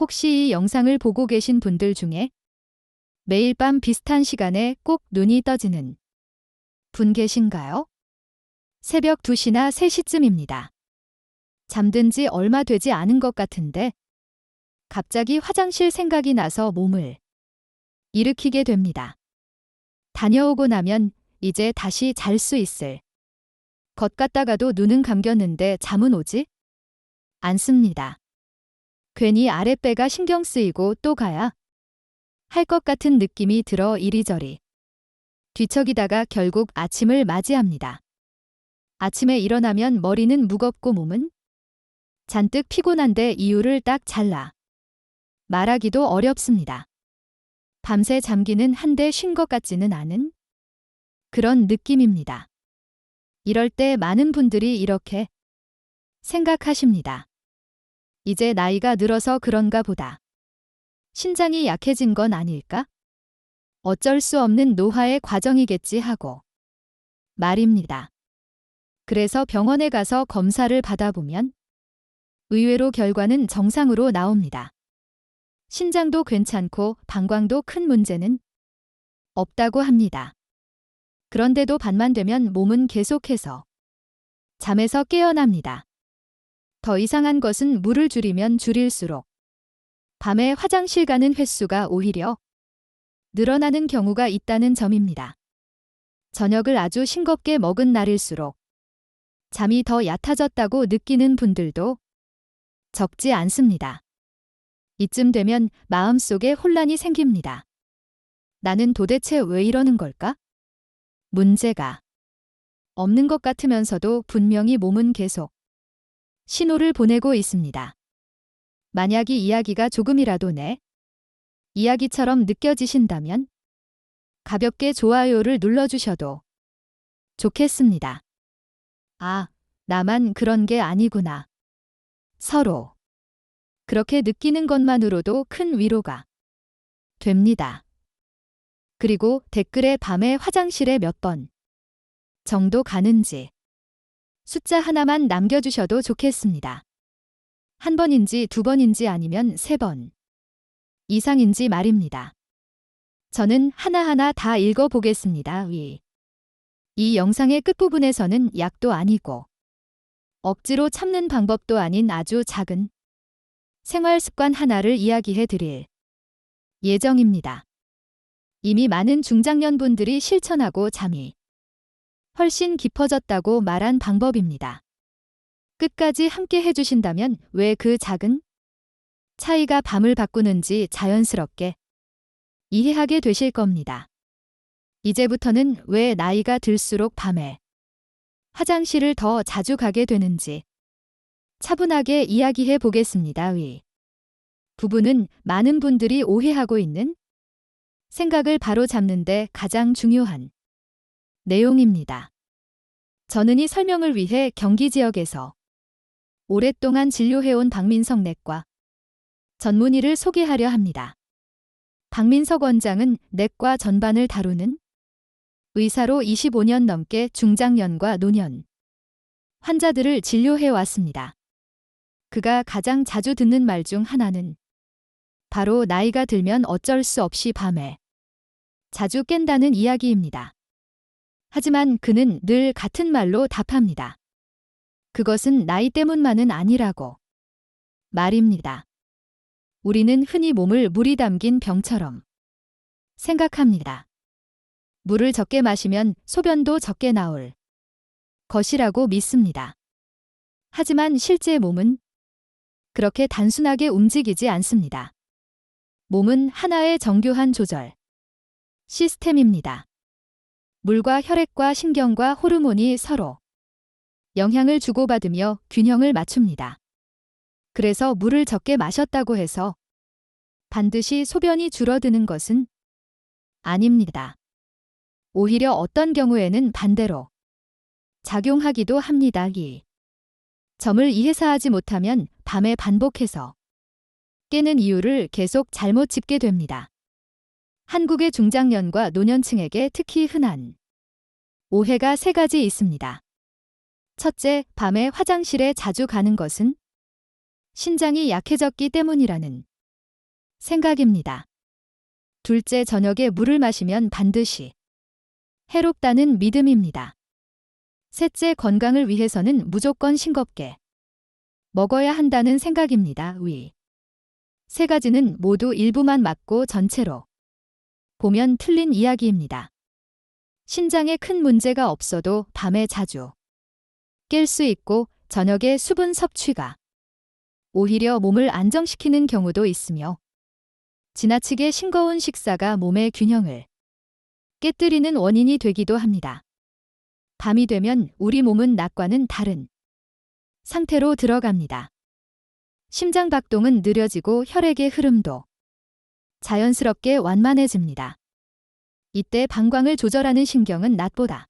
혹시 이 영상을 보고 계신 분들 중에 매일 밤 비슷한 시간에 꼭 눈이 떠지는 분 계신가요? 새벽 2시나 3시쯤입니다. 잠든 지 얼마 되지 않은 것 같은데 갑자기 화장실 생각이 나서 몸을 일으키게 됩니다. 다녀오고 나면 이제 다시 잘 수 있을 것 같다가도 눈은 감겼는데 잠은 오지 않습니다. 괜히 아랫배가 신경 쓰이고 또 가야 할 것 같은 느낌이 들어 이리저리 뒤척이다가 결국 아침을 맞이합니다. 아침에 일어나면 머리는 무겁고 몸은 잔뜩 피곤한데 이유를 딱 잘라 말하기도 어렵습니다. 밤새 잠기는 한데 쉰 것 같지는 않은 그런 느낌입니다. 이럴 때 많은 분들이 이렇게 생각하십니다. 이제 나이가 늘어서 그런가 보다. 신장이 약해진 건 아닐까? 어쩔 수 없는 노화의 과정이겠지 하고 말입니다. 그래서 병원에 가서 검사를 받아보면 의외로 결과는 정상으로 나옵니다. 신장도 괜찮고 방광도 큰 문제는 없다고 합니다. 그런데도 밤만 되면 몸은 계속해서 잠에서 깨어납니다. 더 이상한 것은 물을 줄이면 줄일수록 밤에 화장실 가는 횟수가 오히려 늘어나는 경우가 있다는 점입니다. 저녁을 아주 싱겁게 먹은 날일수록 잠이 더 얕아졌다고 느끼는 분들도 적지 않습니다. 이쯤 되면 마음속에 혼란이 생깁니다. 나는 도대체 왜 이러는 걸까? 문제가 없는 것 같으면서도 분명히 몸은 계속 신호를 보내고 있습니다. 만약 이 이야기가 조금이라도 내 이야기처럼 느껴지신다면 가볍게 좋아요를 눌러주셔도 좋겠습니다. 아, 나만 그런 게 아니구나. 서로 그렇게 느끼는 것만으로도 큰 위로가 됩니다. 그리고 댓글에 밤에 화장실에 몇 번 정도 가는지 숫자 하나만 남겨주셔도 좋겠습니다. 한 번인지 두 번인지 아니면 세 번 이상인지 말입니다. 저는 하나하나 다 읽어보겠습니다. 위. 이 영상의 끝부분에서는 약도 아니고 억지로 참는 방법도 아닌 아주 작은 생활 습관 하나를 이야기해 드릴 예정입니다. 이미 많은 중장년분들이 실천하고 잠이 훨씬 깊어졌다고 말한 방법입니다. 끝까지 함께 해주신다면 왜 그 작은 차이가 밤을 바꾸는지 자연스럽게 이해하게 되실 겁니다. 이제부터는 왜 나이가 들수록 밤에 화장실을 더 자주 가게 되는지 차분하게 이야기해 보겠습니다. 위. 부부는 많은 분들이 오해하고 있는 생각을 바로 잡는데 가장 중요한 내용입니다. 저는 이 설명을 위해 경기 지역에서 오랫동안 진료해온 박민석 내과 전문의를 소개하려 합니다. 박민석 원장은 내과 전반을 다루는 의사로 25년 넘게 중장년과 노년 환자들을 진료해 왔습니다. 그가 가장 자주 듣는 말 중 하나는 바로 나이가 들면 어쩔 수 없이 밤에 자주 깬다는 이야기입니다. 하지만 그는 늘 같은 말로 답합니다. 그것은 나이 때문만은 아니라고 말입니다. 우리는 흔히 몸을 물이 담긴 병처럼 생각합니다. 물을 적게 마시면 소변도 적게 나올 것이라고 믿습니다. 하지만 실제 몸은 그렇게 단순하게 움직이지 않습니다. 몸은 하나의 정교한 조절 시스템입니다. 물과 혈액과 신경과 호르몬이 서로 영향을 주고받으며 균형을 맞춥니다. 그래서 물을 적게 마셨다고 해서 반드시 소변이 줄어드는 것은 아닙니다. 오히려 어떤 경우에는 반대로 작용하기도 합니다. 이 점을 이해사하지 못하면 밤에 반복해서 깨는 이유를 계속 잘못 짚게 됩니다. 한국의 중장년과 노년층에게 특히 흔한 오해가 세 가지 있습니다. 첫째, 밤에 화장실에 자주 가는 것은 신장이 약해졌기 때문이라는 생각입니다. 둘째 저녁에 물을 마시면 반드시 해롭다는 믿음입니다. 셋째 건강을 위해서는 무조건 싱겁게 먹어야 한다는 생각입니다. 위. 세 가지는 모두 일부만 맞고 전체로 보면 틀린 이야기입니다. 신장에 큰 문제가 없어도 밤에 자주 깰 수 있고 저녁에 수분 섭취가 오히려 몸을 안정시키는 경우도 있으며 지나치게 싱거운 식사가 몸의 균형을 깨뜨리는 원인이 되기도 합니다. 밤이 되면 우리 몸은 낮과는 다른 상태로 들어갑니다. 심장 박동은 느려지고 혈액의 흐름도 자연스럽게 완만해집니다. 이때 방광을 조절하는 신경은 낮보다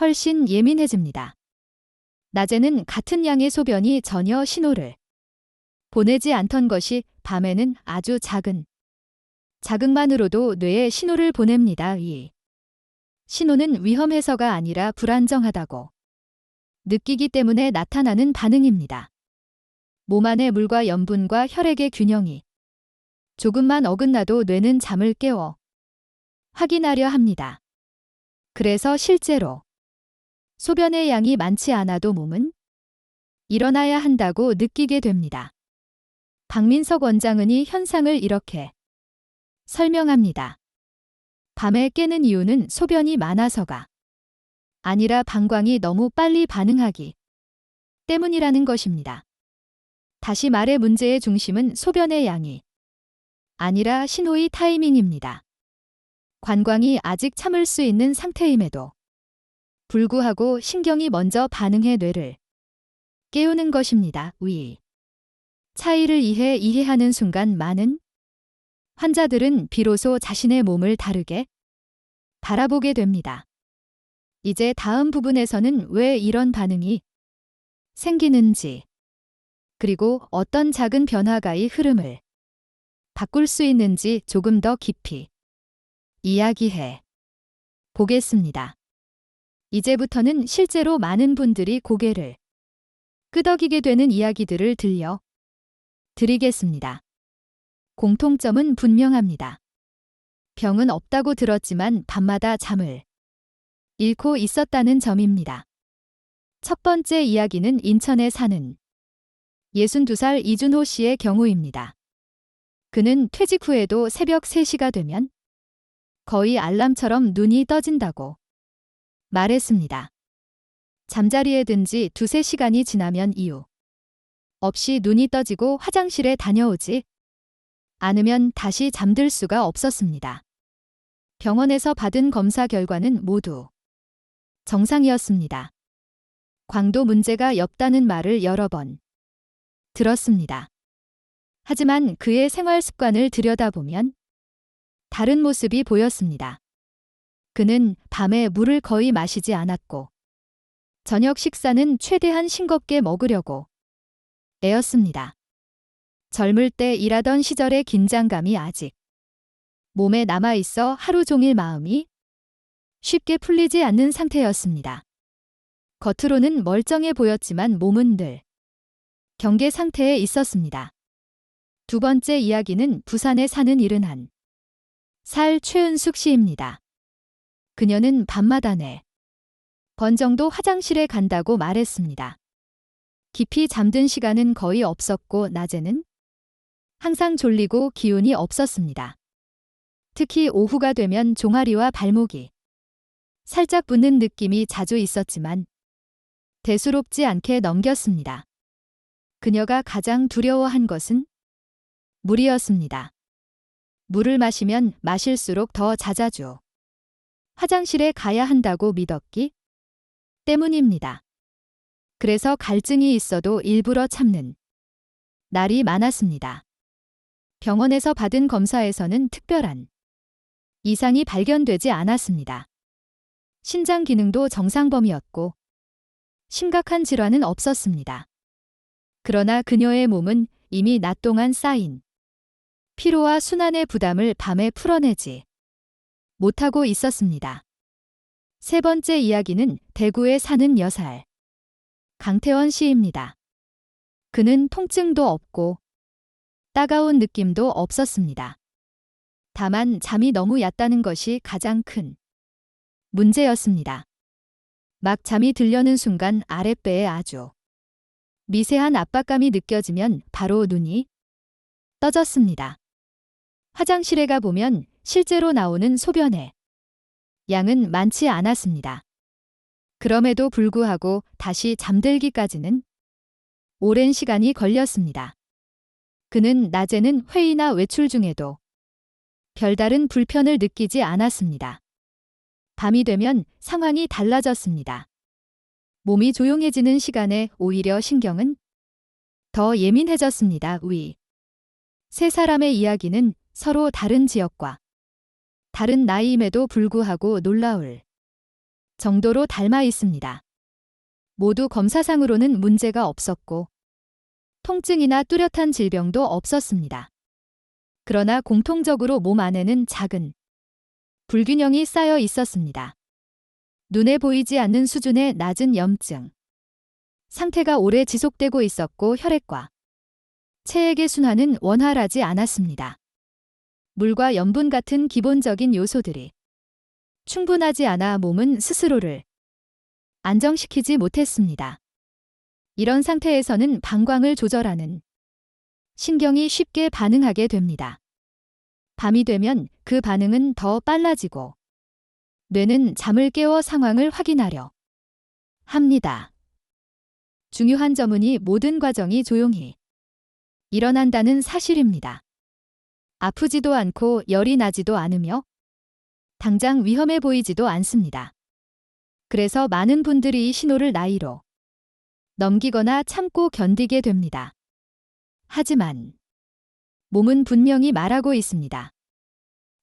훨씬 예민해집니다. 낮에는 같은 양의 소변이 전혀 신호를 보내지 않던 것이 밤에는 아주 작은 자극만으로도 뇌에 신호를 보냅니다. 이 신호는 위험해서가 아니라 불안정하다고 느끼기 때문에 나타나는 반응입니다. 몸 안의 물과 염분과 혈액의 균형이 조금만 어긋나도 뇌는 잠을 깨워 확인하려 합니다. 그래서 실제로 소변의 양이 많지 않아도 몸은 일어나야 한다고 느끼게 됩니다. 박민석 원장은 이 현상을 이렇게 설명합니다. 밤에 깨는 이유는 소변이 많아서가 아니라 방광이 너무 빨리 반응하기 때문이라는 것입니다. 다시 말해 문제의 중심은 소변의 양이 아니라 신호의 타이밍입니다. 관광이 아직 참을 수 있는 상태임에도 불구하고 신경이 먼저 반응해 뇌를 깨우는 것입니다. 위. 차이를 이해 이해하는 순간 많은 환자들은 비로소 자신의 몸을 다르게 바라보게 됩니다. 이제 다음 부분에서는 왜 이런 반응이 생기는지, 그리고 어떤 작은 변화가의 흐름을 바꿀 수 있는지 조금 더 깊이 이야기해 보겠습니다. 이제부터는 실제로 많은 분들이 고개를 끄덕이게 되는 이야기들을 들려 드리겠습니다. 공통점은 분명합니다. 병은 없다고 들었지만 밤마다 잠을 잃고 있었다는 점입니다. 첫 번째 이야기는 인천에 사는 62살 이준호 씨의 경우입니다. 그는 퇴직 후에도 새벽 3시가 되면 거의 알람처럼 눈이 떠진다고 말했습니다. 잠자리에 든 지 두세 시간이 지나면 이유 없이 눈이 떠지고 화장실에 다녀오지 않으면 다시 잠들 수가 없었습니다. 병원에서 받은 검사 결과는 모두 정상이었습니다. 광도 문제가 였다는 말을 여러 번 들었습니다. 하지만 그의 생활 습관을 들여다보면 다른 모습이 보였습니다. 그는 밤에 물을 거의 마시지 않았고 저녁 식사는 최대한 싱겁게 먹으려고 애였습니다. 젊을 때 일하던 시절의 긴장감이 아직 몸에 남아 있어 하루 종일 마음이 쉽게 풀리지 않는 상태였습니다. 겉으로는 멀쩡해 보였지만 몸은 늘 경계 상태에 있었습니다. 두 번째 이야기는 부산에 사는 이른한 살 최은숙 씨입니다. 그녀는 밤마다 네 번 정도 화장실에 간다고 말했습니다. 깊이 잠든 시간은 거의 없었고 낮에는 항상 졸리고 기운이 없었습니다. 특히 오후가 되면 종아리와 발목이 살짝 붓는 느낌이 자주 있었지만 대수롭지 않게 넘겼습니다. 그녀가 가장 두려워한 것은 물이었습니다. 물을 마시면 마실수록 더 잦아주 화장실에 가야 한다고 믿었기 때문입니다. 그래서 갈증이 있어도 일부러 참는 날이 많았습니다. 병원에서 받은 검사에서는 특별한 이상이 발견되지 않았습니다. 신장 기능도 정상 범위였고 심각한 질환은 없었습니다. 그러나 그녀의 몸은 이미 낮 동안 쌓인 피로와 순환의 부담을 밤에 풀어내지 못하고 있었습니다. 세 번째 이야기는 대구에 사는 여살 강태원 씨입니다. 그는 통증도 없고 따가운 느낌도 없었습니다. 다만 잠이 너무 얕다는 것이 가장 큰 문제였습니다. 막 잠이 들려는 순간 아랫배에 아주 미세한 압박감이 느껴지면 바로 눈이 떠졌습니다. 화장실에 가 보면 실제로 나오는 소변의 양은 많지 않았습니다. 그럼에도 불구하고 다시 잠들기까지는 오랜 시간이 걸렸습니다. 그는 낮에는 회의나 외출 중에도 별다른 불편을 느끼지 않았습니다. 밤이 되면 상황이 달라졌습니다. 몸이 조용해지는 시간에 오히려 신경은 더 예민해졌습니다. 위. 세 사람의 이야기는 서로 다른 지역과 다른 나이임에도 불구하고 놀라울 정도로 닮아 있습니다. 모두 검사상으로는 문제가 없었고 통증이나 뚜렷한 질병도 없었습니다. 그러나 공통적으로 몸 안에는 작은 불균형이 쌓여 있었습니다. 눈에 보이지 않는 수준의 낮은 염증. 상태가 오래 지속되고 있었고 혈액과 체액의 순환은 원활하지 않았습니다. 물과 염분 같은 기본적인 요소들이 충분하지 않아 몸은 스스로를 안정시키지 못했습니다. 이런 상태에서는 방광을 조절하는 신경이 쉽게 반응하게 됩니다. 밤이 되면 그 반응은 더 빨라지고 뇌는 잠을 깨워 상황을 확인하려 합니다. 중요한 점은 이 모든 과정이 조용히 일어난다는 사실입니다. 아프지도 않고 열이 나지도 않으며 당장 위험해 보이지도 않습니다. 그래서 많은 분들이 이 신호를 나이로 넘기거나 참고 견디게 됩니다. 하지만 몸은 분명히 말하고 있습니다.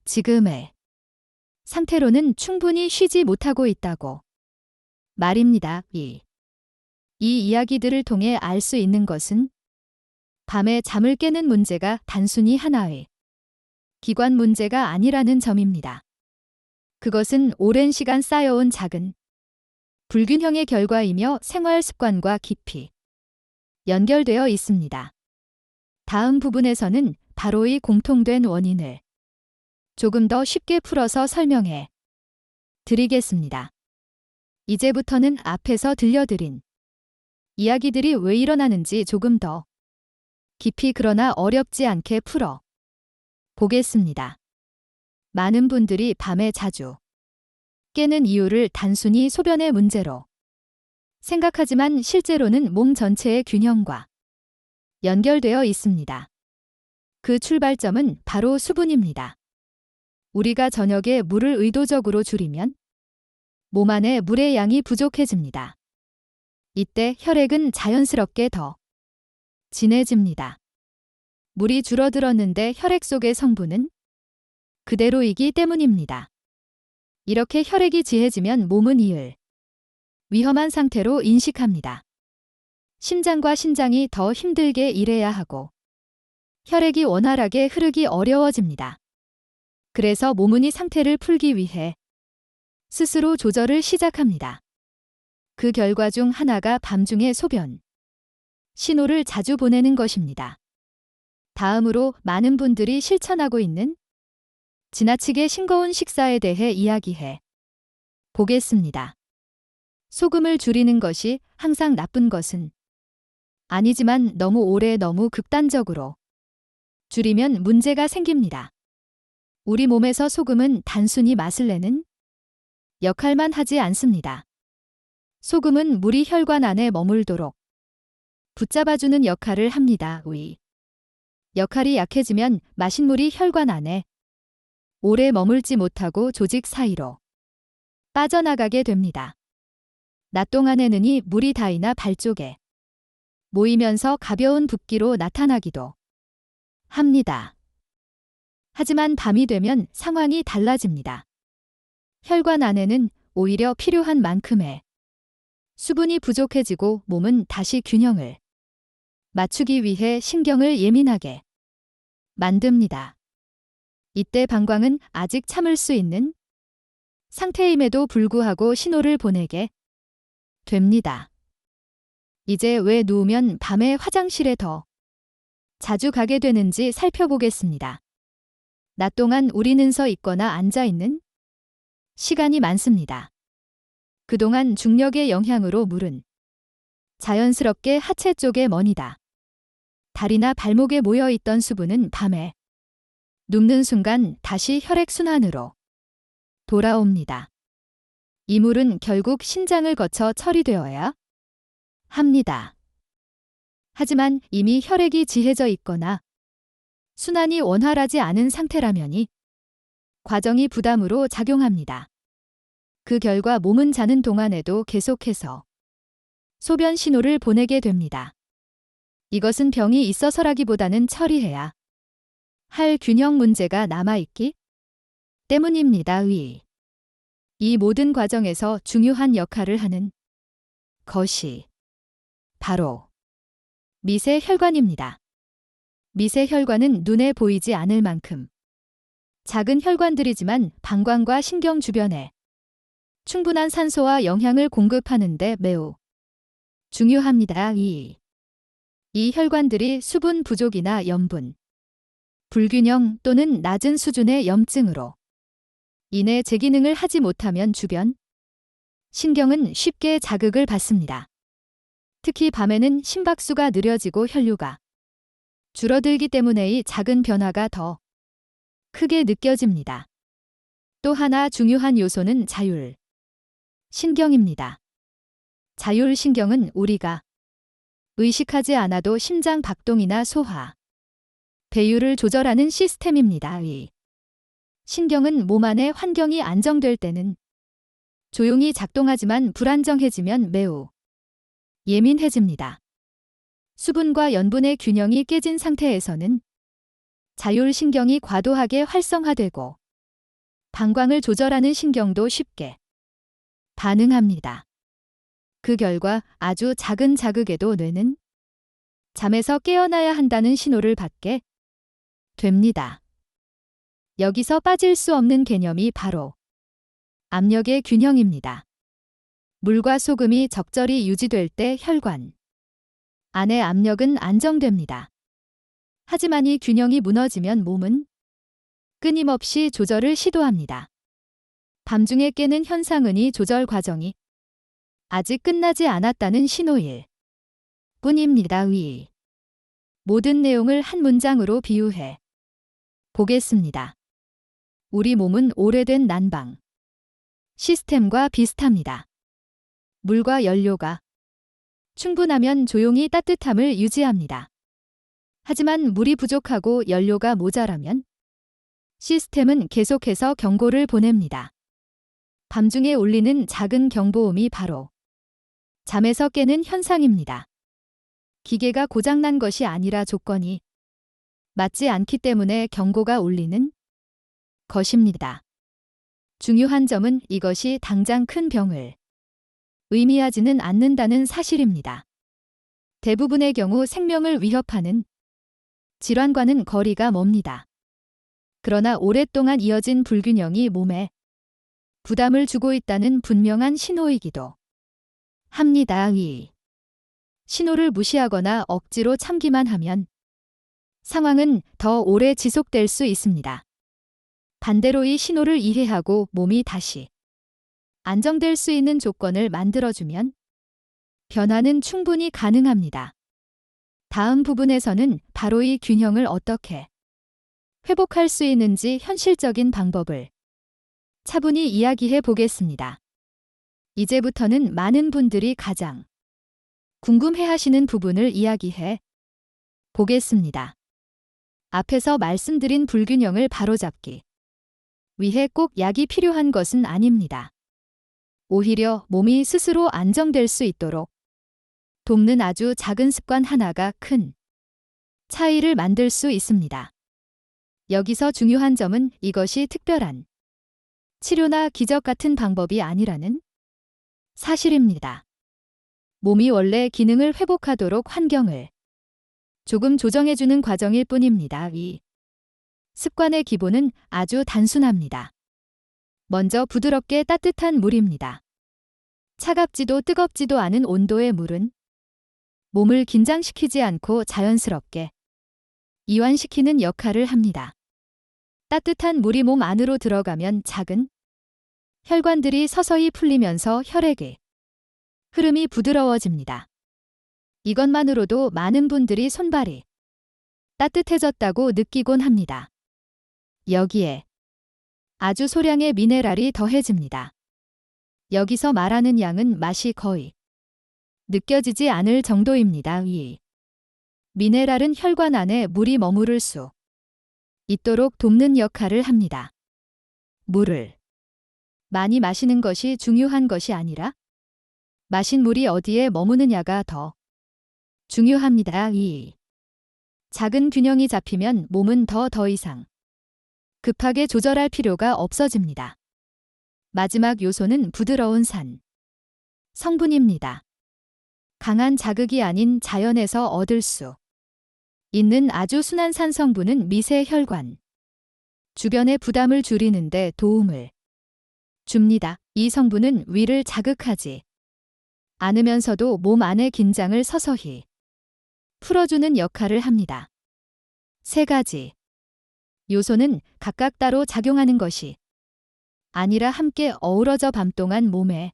지금의 상태로는 충분히 쉬지 못하고 있다고 말입니다. 이. 이 이야기들을 통해 알 수 있는 것은 밤에 잠을 깨는 문제가 단순히 하나의 기관 문제가 아니라는 점입니다. 그것은 오랜 시간 쌓여온 작은 불균형의 결과이며 생활 습관과 깊이 연결되어 있습니다. 다음 부분에서는 바로 이 공통된 원인을 조금 더 쉽게 풀어서 설명해 드리겠습니다. 이제부터는 앞에서 들려드린 이야기들이 왜 일어나는지 조금 더 깊이 그러나 어렵지 않게 풀어 보겠습니다. 많은 분들이 밤에 자주 깨는 이유를 단순히 소변의 문제로 생각하지만 실제로는 몸 전체의 균형과 연결되어 있습니다. 그 출발점은 바로 수분입니다. 우리가 저녁에 물을 의도적으로 줄이면 몸 안에 물의 양이 부족해집니다. 이때 혈액은 자연스럽게 더 진해집니다. 물이 줄어들었는데 혈액 속의 성분은 그대로이기 때문입니다. 이렇게 혈액이 지해지면 몸은 이을 위험한 상태로 인식합니다. 심장과 신장이 더 힘들게 일해야 하고 혈액이 원활하게 흐르기 어려워집니다. 그래서 몸은 이 상태를 풀기 위해 스스로 조절을 시작합니다. 그 결과 중 하나가 밤중에 소변 신호를 자주 보내는 것입니다. 다음으로 많은 분들이 실천하고 있는 지나치게 싱거운 식사에 대해 이야기해 보겠습니다. 소금을 줄이는 것이 항상 나쁜 것은 아니지만 너무 오래 너무 극단적으로 줄이면 문제가 생깁니다. 우리 몸에서 소금은 단순히 맛을 내는 역할만 하지 않습니다. 소금은 물이 혈관 안에 머물도록 붙잡아주는 역할을 합니다. 의 역할이 약해지면 마신 물이 혈관 안에 오래 머물지 못하고 조직 사이로 빠져나가게 됩니다. 낮 동안에는 이 물이 다이나 발 쪽에 모이면서 가벼운 붓기로 나타나기도 합니다. 하지만 밤이 되면 상황이 달라집니다. 혈관 안에는 오히려 필요한 만큼의 수분이 부족해지고 몸은 다시 균형을 맞추기 위해 신경을 예민하게 만듭니다. 이때 방광은 아직 참을 수 있는 상태임에도 불구하고 신호를 보내게 됩니다. 이제 왜 누우면 밤에 화장실에 더 자주 가게 되는지 살펴보겠습니다. 낮 동안 우리는 서 있거나 앉아 있는 시간이 많습니다. 그동안 중력의 영향으로 물은 자연스럽게 하체 쪽에 머니다. 다리나 발목에 모여 있던 수분은 밤에 눕는 순간 다시 혈액순환으로 돌아옵니다. 이 물은 결국 신장을 거쳐 처리되어야 합니다. 하지만 이미 혈액이 지해져 있거나 순환이 원활하지 않은 상태라면 이 과정이 부담으로 작용합니다. 그 결과 몸은 자는 동안에도 계속해서 소변 신호를 보내게 됩니다. 이것은 병이 있어서라기보다는 처리해야 할 균형 문제가 남아있기 때문입니다. 의. 이 모든 과정에서 중요한 역할을 하는 것이 바로 미세혈관입니다. 미세혈관은 눈에 보이지 않을 만큼 작은 혈관들이지만 방광과 신경 주변에 충분한 산소와 영양을 공급하는 데 매우 중요합니다. 이, 이 혈관들이 수분 부족이나 염분, 불균형 또는 낮은 수준의 염증으로 인해 제 기능을 하지 못하면 주변 신경은 쉽게 자극을 받습니다. 특히 밤에는 심박수가 느려지고 혈류가 줄어들기 때문에 이 작은 변화가 더 크게 느껴집니다. 또 하나 중요한 요소는 자율 신경입니다. 자율 신경은 우리가 의식하지 않아도 심장 박동이나 소화, 배율을 조절하는 시스템입니다. 이 신경은 몸 안의 환경이 안정될 때는 조용히 작동하지만 불안정해지면 매우 예민해집니다. 수분과 연분의 균형이 깨진 상태에서는 자율신경이 과도하게 활성화되고 방광을 조절하는 신경도 쉽게 반응합니다. 그 결과 아주 작은 자극에도 뇌는 잠에서 깨어나야 한다는 신호를 받게 됩니다. 여기서 빠질 수 없는 개념이 바로 압력의 균형입니다. 물과 소금이 적절히 유지될 때 혈관 안의 압력은 안정됩니다. 하지만 이 균형이 무너지면 몸은 끊임없이 조절을 시도합니다. 밤중에 깨는 현상은 이 조절 과정이 아직 끝나지 않았다는 신호일 뿐입니다. 위 모든 내용을 한 문장으로 비유해 보겠습니다. 우리 몸은 오래된 난방 시스템과 비슷합니다. 물과 연료가 충분하면 조용히 따뜻함을 유지합니다. 하지만 물이 부족하고 연료가 모자라면 시스템은 계속해서 경고를 보냅니다. 밤중에 울리는 작은 경보음이 바로 잠에서 깨는 현상입니다. 기계가 고장난 것이 아니라 조건이 맞지 않기 때문에 경고가 울리는 것입니다. 중요한 점은 이것이 당장 큰 병을 의미하지는 않는다는 사실입니다. 대부분의 경우 생명을 위협하는 질환과는 거리가 멉니다. 그러나 오랫동안 이어진 불균형이 몸에 부담을 주고 있다는 분명한 신호이기도 합니다. 이 신호를 무시하거나 억지로 참기만 하면 상황은 더 오래 지속될 수 있습니다. 반대로 이 신호를 이해하고 몸이 다시 안정될 수 있는 조건을 만들어주면 변화는 충분히 가능합니다. 다음 부분에서는 바로 이 균형을 어떻게 회복할 수 있는지 현실적인 방법을 차분히 이야기해 보겠습니다. 이제부터는 많은 분들이 가장 궁금해 하시는 부분을 이야기해 보겠습니다. 앞에서 말씀드린 불균형을 바로잡기 위해 꼭 약이 필요한 것은 아닙니다. 오히려 몸이 스스로 안정될 수 있도록 돕는 아주 작은 습관 하나가 큰 차이를 만들 수 있습니다. 여기서 중요한 점은 이것이 특별한 치료나 기적 같은 방법이 아니라는 사실입니다. 몸이 원래 기능을 회복하도록 환경을 조금 조정해주는 과정일 뿐입니다. 이 습관의 기본은 아주 단순합니다. 먼저 부드럽게 따뜻한 물입니다. 차갑지도 뜨겁지도 않은 온도의 물은 몸을 긴장시키지 않고 자연스럽게 이완시키는 역할을 합니다. 따뜻한 물이 몸 안으로 들어가면 작은 혈관들이 서서히 풀리면서 혈액의 흐름이 부드러워집니다. 이것만으로도 많은 분들이 손발이 따뜻해졌다고 느끼곤 합니다. 여기에 아주 소량의 미네랄이 더해집니다. 여기서 말하는 양은 맛이 거의 느껴지지 않을 정도입니다. 위. 미네랄은 혈관 안에 물이 머무를 수 있도록 돕는 역할을 합니다. 물을 많이 마시는 것이 중요한 것이 아니라 마신 물이 어디에 머무느냐가 더 중요합니다. 이 작은 균형이 잡히면 몸은 더더 이상 급하게 조절할 필요가 없어집니다. 마지막 요소는 부드러운 산 성분입니다. 강한 자극이 아닌 자연에서 얻을 수 있는 아주 순한 산 성분은 미세 혈관 주변의 부담을 줄이는데 도움을 줍니다. 이 성분은 위를 자극하지 않으면서도 몸 안의 긴장을 서서히 풀어주는 역할을 합니다. 세 가지 요소는 각각 따로 작용하는 것이 아니라 함께 어우러져 밤 동안 몸의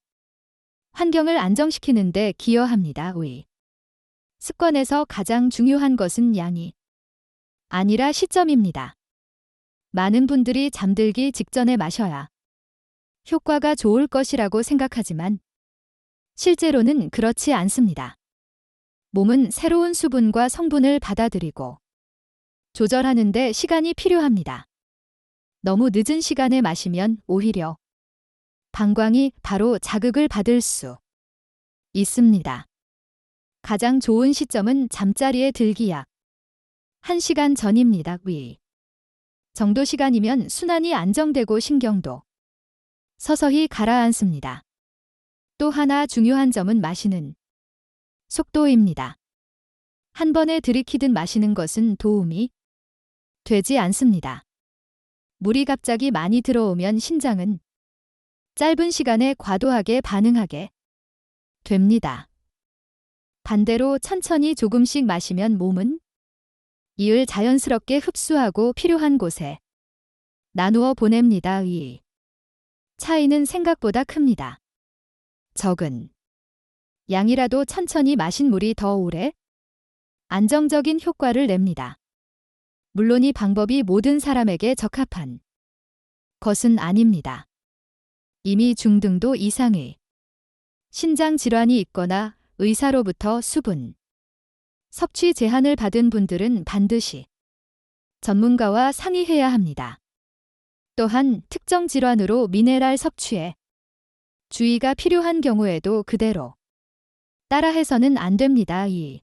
환경을 안정시키는데 기여합니다. 의 습관에서 가장 중요한 것은 양이 아니라 시점입니다. 많은 분들이 잠들기 직전에 마셔야 효과가 좋을 것이라고 생각하지만 실제로는 그렇지 않습니다. 몸은 새로운 수분과 성분을 받아들이고 조절하는데 시간이 필요합니다. 너무 늦은 시간에 마시면 오히려 방광이 바로 자극을 받을 수 있습니다. 가장 좋은 시점은 잠자리에 들기 약 1시간 전입니다. 위 정도 시간이면 순환이 안정되고 신경도 서서히 가라앉습니다. 또 하나 중요한 점은 마시는 속도입니다. 한 번에 들이키듯 마시는 것은 도움이 되지 않습니다. 물이 갑자기 많이 들어오면 신장은 짧은 시간에 과도하게 반응하게 됩니다. 반대로 천천히 조금씩 마시면 몸은 이을 자연스럽게 흡수하고 필요한 곳에 나누어 보냅니다. 이 차이는 생각보다 큽니다. 적은 양이라도 천천히 마신 물이 더 오래 안정적인 효과를 냅니다. 물론 이 방법이 모든 사람에게 적합한 것은 아닙니다. 이미 중등도 이상의 신장 질환이 있거나 의사로부터 수분 섭취 제한을 받은 분들은 반드시 전문가와 상의해야 합니다. 또한 특정 질환으로 미네랄 섭취에 주의가 필요한 경우에도 그대로 따라해서는 안 됩니다. 이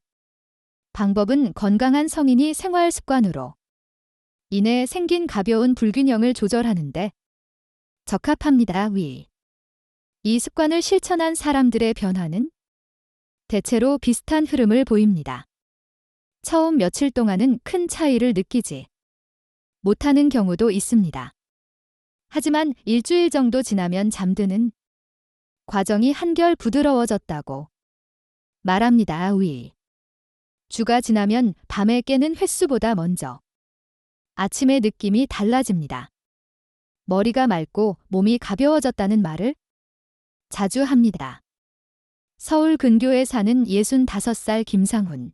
방법은 건강한 성인이 생활 습관으로 인해 생긴 가벼운 불균형을 조절하는데 적합합니다. 위. 이 습관을 실천한 사람들의 변화는 대체로 비슷한 흐름을 보입니다. 처음 며칠 동안은 큰 차이를 느끼지 못하는 경우도 있습니다. 하지만 일주일 정도 지나면 잠드는 과정이 한결 부드러워졌다고 말합니다. 위. 주가 지나면 밤에 깨는 횟수보다 먼저 아침의 느낌이 달라집니다. 머리가 맑고 몸이 가벼워졌다는 말을 자주 합니다. 서울 근교에 사는 65살 김상훈.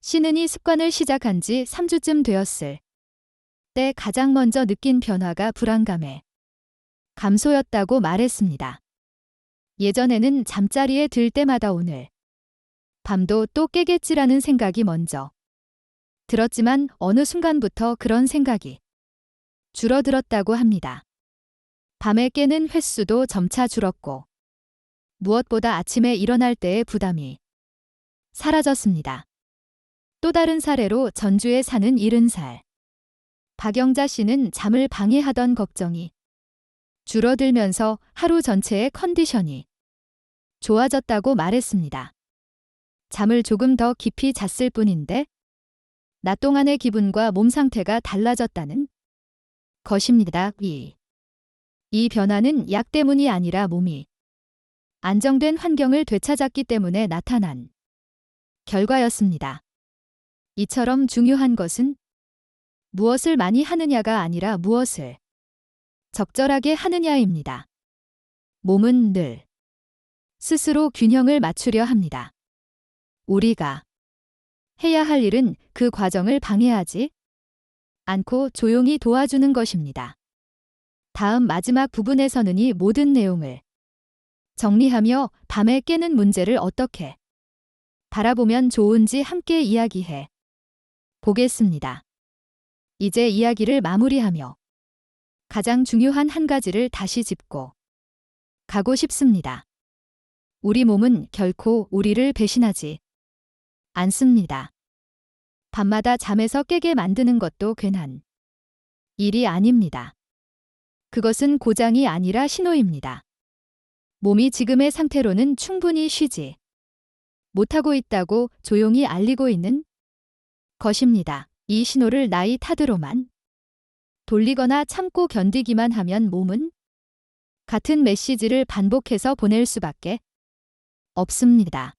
씨는 이 습관을 시작한 지 3주쯤 되었을 때 가장 먼저 느낀 변화가 불안감에 감소였다고 말했습니다. 예전에는 잠자리에 들 때마다 오늘 밤도 또 깨겠지라는 생각이 먼저 들었지만 어느 순간부터 그런 생각이 줄어들었다고 합니다. 밤에 깨는 횟수도 점차 줄었고 무엇보다 아침에 일어날 때의 부담이 사라졌습니다. 또 다른 사례로 전주에 사는 70살. 박영자 씨는 잠을 방해하던 걱정이 줄어들면서 하루 전체의 컨디션이 좋아졌다고 말했습니다. 잠을 조금 더 깊이 잤을 뿐인데 낮 동안의 기분과 몸 상태가 달라졌다는 것입니다. 이. 이 변화는 약 때문이 아니라 몸이 안정된 환경을 되찾았기 때문에 나타난 결과였습니다. 이처럼 중요한 것은 무엇을 많이 하느냐가 아니라 무엇을 적절하게 하느냐입니다. 몸은 늘 스스로 균형을 맞추려 합니다. 우리가 해야 할 일은 그 과정을 방해하지 않고 조용히 도와주는 것입니다. 다음 마지막 부분에서는 이 모든 내용을 정리하며 밤에 깨는 문제를 어떻게 바라보면 좋은지 함께 이야기해 보겠습니다. 이제 이야기를 마무리하며 가장 중요한 한 가지를 다시 짚고 가고 싶습니다. 우리 몸은 결코 우리를 배신하지 않습니다. 밤마다 잠에서 깨게 만드는 것도 괜한 일이 아닙니다. 그것은 고장이 아니라 신호입니다. 몸이 지금의 상태로는 충분히 쉬지 못하고 있다고 조용히 알리고 있는 것입니다. 이 신호를 나이 타드로만 돌리거나 참고 견디기만 하면 몸은 같은 메시지를 반복해서 보낼 수밖에 없습니다.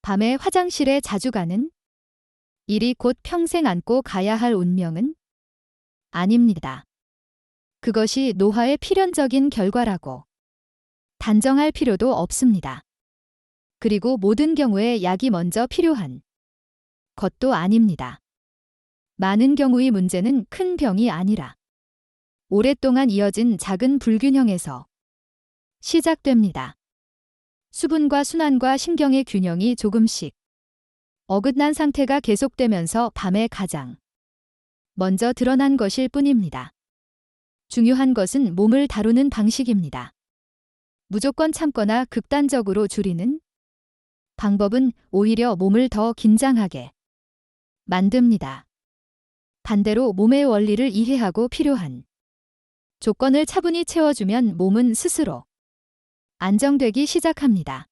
밤에 화장실에 자주 가는 일이 곧 평생 안고 가야 할 운명은 아닙니다. 그것이 노화의 필연적인 결과라고 단정할 필요도 없습니다. 그리고 모든 경우에 약이 먼저 필요한 것도 아닙니다. 많은 경우의 문제는 큰 병이 아니라 오랫동안 이어진 작은 불균형에서 시작됩니다. 수분과 순환과 신경의 균형이 조금씩 어긋난 상태가 계속되면서 밤에 가장 먼저 드러난 것일 뿐입니다. 중요한 것은 몸을 다루는 방식입니다. 무조건 참거나 극단적으로 줄이는 방법은 오히려 몸을 더 긴장하게 만듭니다. 반대로 몸의 원리를 이해하고 필요한 조건을 차분히 채워주면 몸은 스스로 안정되기 시작합니다.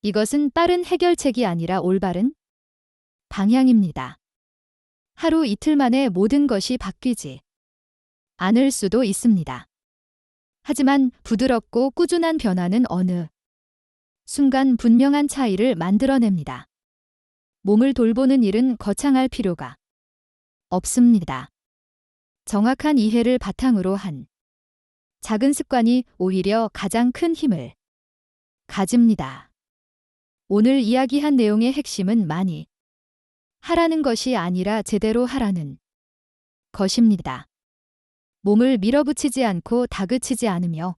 이것은 빠른 해결책이 아니라 올바른 방향입니다. 하루 이틀 만에 모든 것이 바뀌지 않을 수도 있습니다. 하지만 부드럽고 꾸준한 변화는 어느 순간 분명한 차이를 만들어냅니다. 몸을 돌보는 일은 거창할 필요가 없습니다. 정확한 이해를 바탕으로 한 작은 습관이 오히려 가장 큰 힘을 가집니다. 오늘 이야기한 내용의 핵심은 많이 하라는 것이 아니라 제대로 하라는 것입니다. 몸을 밀어붙이지 않고 다그치지 않으며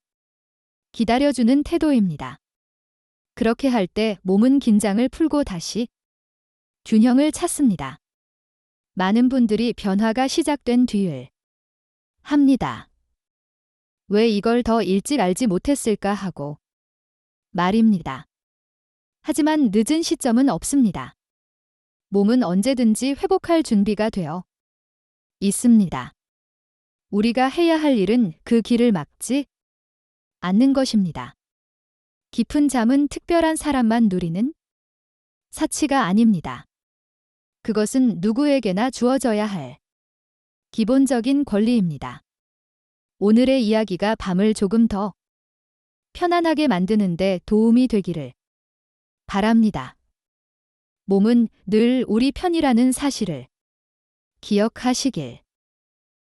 기다려주는 태도입니다. 그렇게 할 때 몸은 긴장을 풀고 다시 균형을 찾습니다. 많은 분들이 변화가 시작된 뒤을 합니다. 왜 이걸 더 일찍 알지 못했을까 하고 말입니다. 하지만 늦은 시점은 없습니다. 몸은 언제든지 회복할 준비가 되어 있습니다. 우리가 해야 할 일은 그 길을 막지 않는 것입니다. 깊은 잠은 특별한 사람만 누리는 사치가 아닙니다. 그것은 누구에게나 주어져야 할 기본적인 권리입니다. 오늘의 이야기가 밤을 조금 더 편안하게 만드는데 도움이 되기를 바랍니다. 몸은 늘 우리 편이라는 사실을 기억하시길